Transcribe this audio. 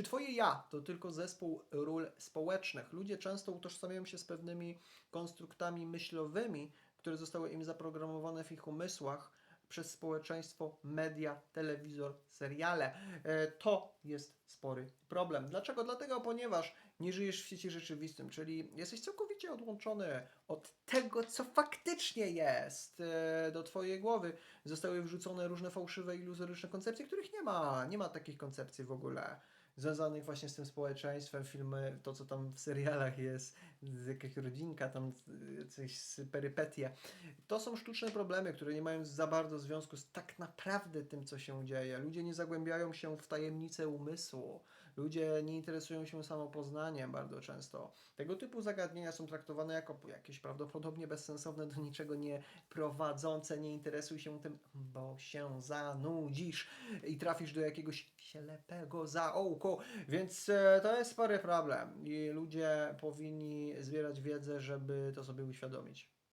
Czy twoje ja to tylko zespół ról społecznych? Ludzie często utożsamiają się z pewnymi konstruktami myślowymi, które zostały im zaprogramowane w ich umysłach przez społeczeństwo, media, telewizor, seriale. E, To jest spory problem. Dlaczego? Dlatego, ponieważ nie żyjesz w świecie rzeczywistym, czyli jesteś całkowicie odłączony od tego, co faktycznie jest. E, Do twojej głowy zostały wrzucone różne fałszywe, iluzoryczne koncepcje, których nie ma. Nie ma takich koncepcji w ogóle związanych właśnie z tym społeczeństwem, filmy, to co tam w serialach jest, jakaś rodzinka, tam coś z perypetie. To są sztuczne problemy, które nie mają za bardzo związku z tak naprawdę tym, co się dzieje. Ludzie nie zagłębiają się w tajemnice umysłu. Ludzie nie interesują się samopoznaniem bardzo często. Tego typu zagadnienia są traktowane jako jakieś prawdopodobnie bezsensowne, do niczego nie prowadzące. Nie interesuj się tym, bo się zanudzisz i trafisz do jakiegoś ślepego Więc e, to jest spory problem i ludzie powinni zbierać wiedzę, żeby to sobie uświadomić.